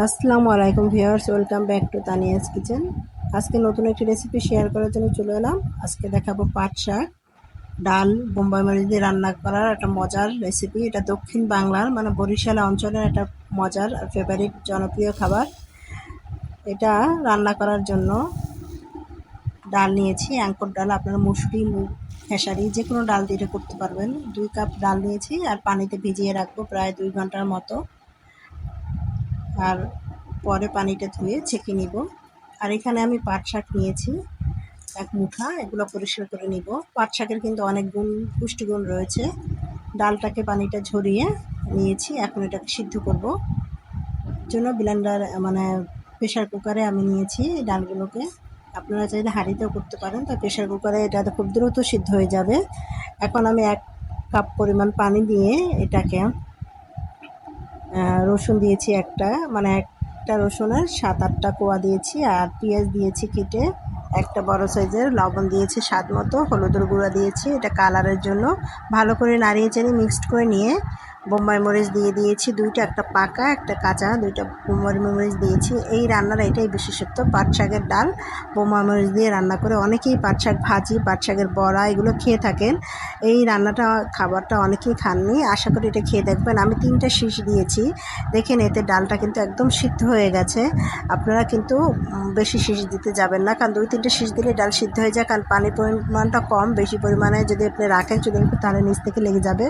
আসসালামু আলাইকুম viewers, welcome back to Tania's kitchen. আজকে নতুন একটি রেসিপি শেয়ার করার জন্য চলে এলাম। আজকে দেখাবো পাট শাক, ডাল, বোম্বাই মরিচ দিয়ে রান্না করার একটা মজার রেসিপি। এটা দক্ষিণ বাংলার মানে বরিশাল অঞ্চলের একটা মজার আর ফেভারিট জনপ্রিয় খাবার। এটা রান্না করার জন্য ডাল নিয়েছি অ্যাঙ্কর ডাল, আপনারা মুসুরি, মুগ, খেসারি যে কোনো ডাল দিয়ে করতে পারবেন। দুই কাপ ডাল নিয়েছি আর পানিতে ভিজিয়ে রাখব প্রায় দুই ঘণ্টার মতো। আর পরে পানিটা ধুয়ে ছেঁকে নিব। আর এখানে আমি পাট শাক নিয়েছি, এক মুঠা, এগুলো পরিষ্কার করে নিব। পাট শাকের কিন্তু অনেক গুণ, পুষ্টিগুণ রয়েছে। ডালটাকে পানিটা ঝরিয়ে নিয়েছি, এখন এটাকে সিদ্ধ করব। জন্য ব্লেন্ডার মানে প্রেশার কুকারে আমি নিয়েছি ডালগুলোকে। আপনারা চাইলে হাঁড়িতেও করতে পারেন, তা প্রেশার কুকারে এটা খুব দ্রুত সিদ্ধ হয়ে যাবে। এখন আমি এক কাপ পরিমাণ পানি দিয়ে এটাকে রসুন দিয়েছি একটা মানে একটা রসুনের সাত আটটা কোয়া দিয়েছি, আর পেঁয়াজ দিয়েছি কেটে একটা বড় সাইজের, লবণ দিয়েছি স্বাদ মতো, হলুদের গুঁড়া দিয়েছি, এটা কালারের জন্য। ভালো করে নাড়িয়ে চাড়িয়ে মিক্সড করে নিয়ে বোম্বাই মরিচ দিয়ে দিয়েছি, দুইটা একটা পাকা, একটা কাঁচা, দুইটা বোম্বাই মরিচ দিয়েছি। এই রান্নার এটাই বিশেষত্ব, পাট শাকের ডাল, বোম্বাই মরিচ দিয়ে রান্না করে অনেকেই পাট শাক ভাজি, পাট শাকের বড়া এগুলো খেয়ে থাকেন। এই রান্নাটা, খাবারটা অনেকেই খাননি, আশা করি এটা খেয়ে দেখবেন। আমি তিনটা শীষ দিয়েছি, দেখেন এতে ডালটা কিন্তু একদম সিদ্ধ হয়ে গেছে। আপনারা কিন্তু বেশি শীষ দিতে যাবেন না, কারণ দুই তিনটে শীষ দিলে ডাল সিদ্ধ হয়ে যায়, কারণ পানির পরিমাণটা কম, বেশি পরিমাণে যদি আপনি রাখেন চুলের তাহলে নিচ থেকে লেগে যাবে।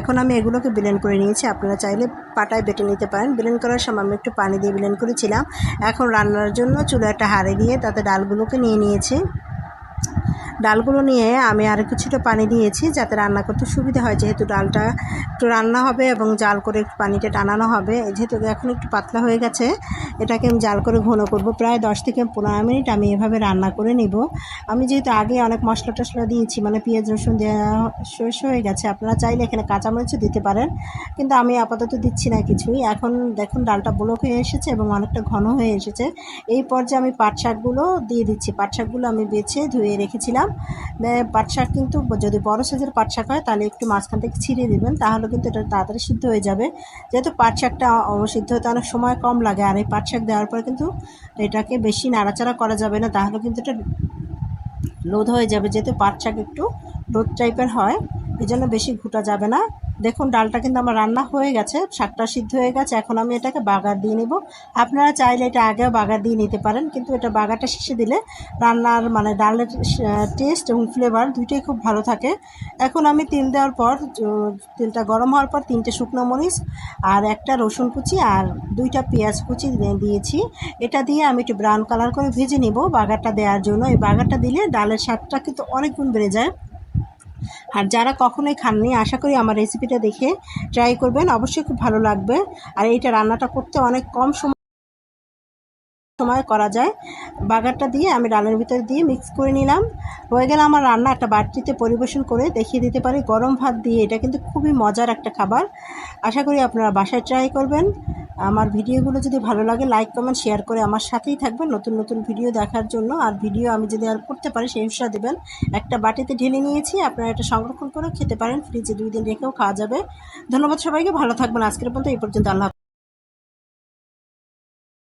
এখন আমি এগুলোকে ব্লেন্ড করে নিয়েছি। আপনারা চাইলে পাটায় বেটে নিতে পারেন। ব্লেন্ড করার সময় আমি একটু পানি দিয়ে ব্লেন্ড করেছিলাম। এখন রান্নার জন্য চুলে একটা হাড়ে দিয়ে তাতে ডালগুলোকে নিয়ে নিয়েছি। ডালগুলো নিয়ে আমি আর কিছুটা পানি দিয়েছি যাতে রান্না করতে সুবিধা হয়। যেহেতু ডালটা একটু রান্না হবে এবং জাল করে একটু পানিটা টানানো হবে, যেহেতু এখন একটু পাতলা হয়ে গেছে, এটাকে আমি জাল করে ঘন করব। প্রায় দশ থেকে পনেরো মিনিট আমি এভাবে রান্না করে নিব। আমি যেহেতু আগে অনেক মশলা টশলা দিয়েছি মানে পেঁয়াজ, রসুন দেওয়া শেষ হয়ে গেছে, আপনারা চাইলে এখানে কাঁচামরিচও দিতে পারেন, কিন্তু আমি আপাতত দিচ্ছি না কিছুই। এখন দেখুন ডালটা ব্লক হয়ে এসেছে এবং অনেকটা ঘন হয়ে এসেছে। এই পর্যায়ে আমি পাট শাকগুলো দিয়ে দিচ্ছি। পাট শাকগুলো আমি বেছে ধুয়ে রেখেছিলাম। পাট শাক কিন্তু যদি বড় সাইজের পাট শাক হয়, তাহলে একটু মাঝখান থেকে ছিঁড়ে দেবেন, তাহলে কিন্তু এটা তাড়াতাড়ি সিদ্ধ হয়ে যাবে। যেহেতু পাট শাকটা সিদ্ধ হতে অনেক সময় কম লাগে, আর এই পাট শাক দেওয়ার পর কিন্তু এটাকে বেশি নাড়াচাড়া করা যাবে না, তাহলে কিন্তু এটা লোধ হয়ে যাবে। যেহেতু পাট শাক একটু রোদ টাইপের হয় এই জন্য বেশি ঘুটা যাবে না। দেখুন, ডালটা কিন্তু আমার রান্না হয়ে গেছে, শাকটা সিদ্ধ হয়ে গেছে, এখন আমি এটাকে বাগার দিয়ে নেব। আপনারা চাইলে এটা আগেও বাগার দিয়ে নিতে পারেন, কিন্তু এটা বাগারটা শেষে দিলে রান্নার মানে ডালের টেস্ট এবং ফ্লেভার দুইটাই খুব ভালো থাকে। এখন আমি তেল দেওয়ার পর তেলটা গরম হওয়ার পর তিনটে শুকনো মরিচ আর একটা রসুন কুচি আর দুইটা পেঁয়াজ কুচি দিয়েছি। এটা দিয়ে আমি একটু ব্রাউন কালার করে ভেজে নিব বাগারটা দেওয়ার জন্য। এই বাগারটা দিলে ডালের স্বাদটা কিন্তু অনেক গুণ বেড়ে যায়। আর যারা কখনোই খাননি, আশা করি আমার রেসিপিটা দেখে ট্রাই করবেন। অবশ্যই খুব ভালো লাগবে। আর এইটা রান্নাটা করতে অনেক কম সময় সময় করা যায়। বাগারটা দিয়ে আমি ডালের ভিতরে দিয়ে মিক্স করে নিলাম। হয়ে গেলে আমার রান্না একটা বাটিতে পরিবেশন করে দেখিয়ে দিতে পারি। গরম ভাত দিয়ে এটা কিন্তু খুবই মজার একটা খাবার। আশা করি আপনারা বাসায় ট্রাই করবেন। আমার ভিডিওগুলো যদি ভালো লাগে লাইক কমেন্ট শেয়ার করে আমার সাথেই থাকবেন। নতুন নতুন ভিডিও দেখার জন্য। আর ভিডিও আমি যদি আর করতে পারি, সেই হিসাবে দেবেন। একটা বাটিতে ঢেলে নিয়েছি, আপনারা এটা সংরক্ষণ করে খেতে পারেন। ফ্রিজে দুই দিন রেখেও খাওয়া যাবে। ধন্যবাদ সবাইকে, ভালো থাকবেন। আজকের পর্যন্ত এই পর্যন্ত। আল্লাহ